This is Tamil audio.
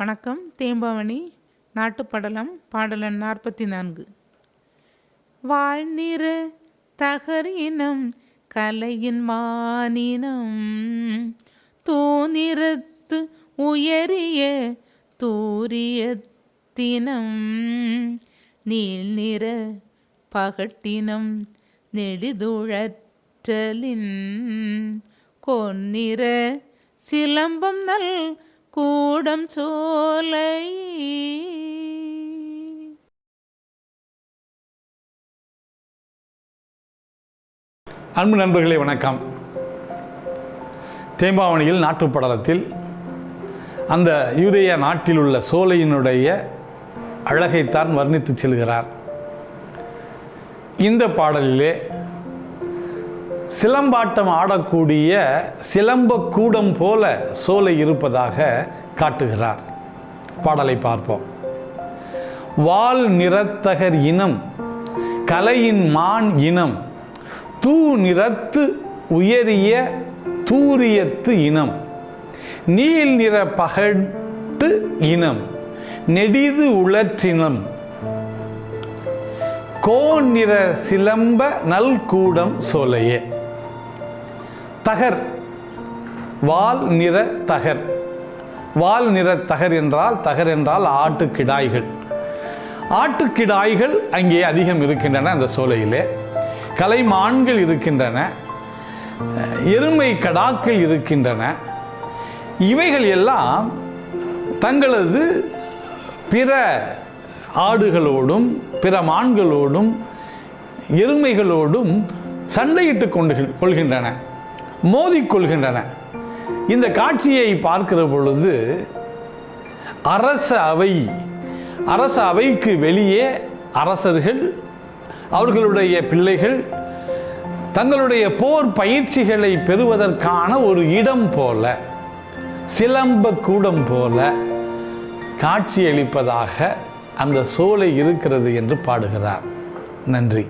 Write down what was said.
வணக்கம். தேம்பாவணி நாட்டுப்படலம் பாடலன் நாற்பத்தி நான்கு வாழ்நிற தகரினம் கலையின் மானினம். தூநிறத்து உயரிய தூரியத்தினம். நீள் நிற பகட்டினம் நெடிதுழற்றலின். கொன்னிற சிலம்பம் நல் கூடம் சோலை. அன்பு நண்பர்களே வணக்கம். தேம்பாவணியில் நாட்டுப்படலத்தில் அந்த யூதேய நாட்டில் உள்ள சோலையினுடைய அழகைத்தான் வர்ணித்து செல்கிறார். இந்த பாடலிலே சிலம்பாட்டம் ஆடக்கூடிய சிலம்பக்கூடம் போல சோலை இருப்பதாக காட்டுகிறார். பாடலை பார்ப்போம். வால் நிறத்தகர் இனம் கலையின் மான் இனம் தூ நிறத்து உயரிய தூரியத்து இனம் நீல் நிற பகட்டு இனம் நெடிது உளற்றினம் கோன் நிற சிலம்ப நல்கூடம் சோலையே. தகர். வால் நிற தகர். வால் நிற தகர் என்றால் தகர் என்றால் ஆட்டுக்கிடாய்கள். ஆட்டுக்கிடாய்கள் அங்கே அதிகம் இருக்கின்றன அந்த சோலையிலே. கலைமான்கள் இருக்கின்றன. எருமை கடாக்கள் இருக்கின்றன. இவைகள் எல்லாம் தங்களது பிற ஆடுகளோடும் பிற மான்களோடும் எருமைகளோடும் சண்டையிட்டு கொண்டு கொள்கின்றன. மோதிக்கொள்கின்றன. இந்த காட்சியை பார்க்கிற பொழுது அரச அவை அரச அவைக்கு வெளியே அரசர்கள் அவர்களுடைய பிள்ளைகள் தங்களுடைய போர் பயிற்சிகளை பெறுவதற்கான ஒரு இடம் போல சிலம்ப கூடம் போல காட்சியளிப்பதாக அந்த சோலை இருக்கிறது என்று பாடுகிறார். நன்றி.